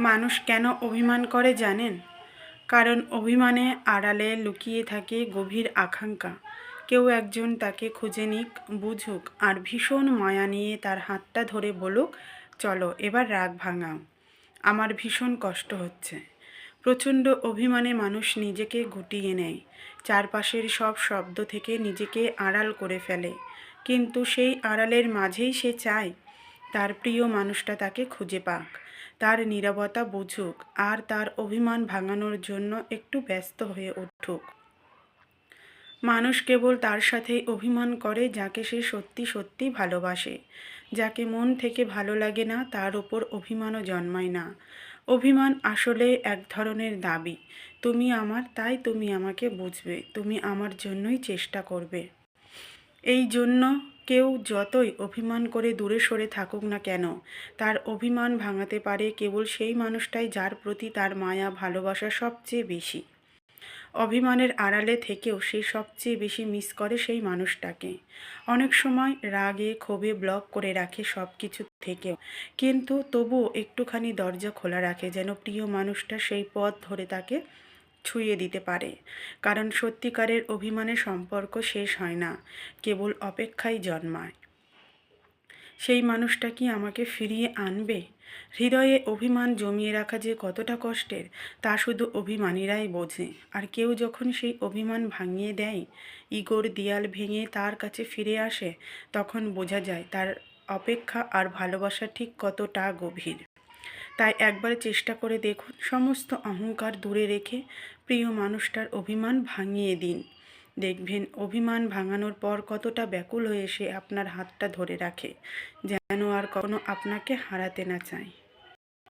মানুষ কেন অভিমান করে জানেন? কারণ অভিমানে আড়ালে লুকিয়ে থাকে গভীর আকাঙ্ক্ষা। কেউ একজন তাকে খুঁজে নিক, বুঝুক, আর ভীষণ মায়া নিয়ে তার হাতটা ধরে বলুক, চলো, এবার রাগ ভাঙাও। আমার ভীষণ কষ্ট হচ্ছে প্রচণ্ড অভিমানে মানুষ নিজেকে গুটিয়ে নেয়। চারপাশের সব শব্দ থেকে নিজেকে আড়াল করে ফেলে। কিন্তু সেই আড়ালের মাঝেই সে চায়, তার প্রিয় মানুষটা তাকে খুঁজে পাক। তার নীরবতা বুঝুক আর তার অভিমান ভাঙানোর জন্য একটু ব্যস্ত হয়ে উঠুক। মানুষ কেবল তার সাথেই অভিমান করে যাকে সে সত্যি সত্যি ভালোবাসে, যাকে মন থেকে ভালো লাগে না তার উপর অভিমানও জন্মায় না। অভিমান আসলে এক ধরনের দাবি, তুমি আমার, তাই তুমি আমাকে বুঝবে, তুমি আমার জন্যই চেষ্টা করবে। এই জন্য কেউ যতই অভিমান করে দূরে সরে থাকুক না কেন, তার অভিমান ভাঙাতে পারে কেবল সেই মানুষটাই যার প্রতি তার মায়া, ভালোবাসা সবচেয়ে বেশি। অভিমানের আড়ালে থেকেও সে সবচেয়ে বেশি মিস করে সেই মানুষটাকে। অনেক সময় রাগে, ক্ষোভে ব্লক করে রাখে সব কিছু থেকেও। কিন্তু তবুও একটুখানি দরজা খোলা রাখে যেন প্রিয় মানুষটা সেই পথ ধরে তাকে ছুঁয়ে দিতে পারে। কারণ সত্যিকারের অভিমানের সম্পর্ক শেষ হয় না, কেবল অপেক্ষাই জন্মায়। সেই মানুষটা কি আমাকে ফিরিয়ে আনবে? হৃদয়ে অভিমান জমিয়ে রাখা যে কতটা কষ্টের, তা শুধু অভিমানীরাই বোঝে। আর কেউ যখন সেই অভিমান ভাঙিয়ে দেয়, ইগোর দেয়াল ভেঙে তার কাছে ফিরে আসে, তখন বোঝা যায় তার অপেক্ষা আর ভালোবাসা ঠিক কতটা গভীর। তাই একবার চেষ্টা করে দেখুন সমস্ত অহংকার দূরে রেখে প্রিয় মানুষটার অভিমান ভাঙিয়ে দিন। দেখবেন অভিমান ভাঙানোর পর কতটা ব্যাকুল হয়ে সে আপনার হাতটা ধরে রাখে, যেন আর কখনো আপনাকে হারাতে না চায়।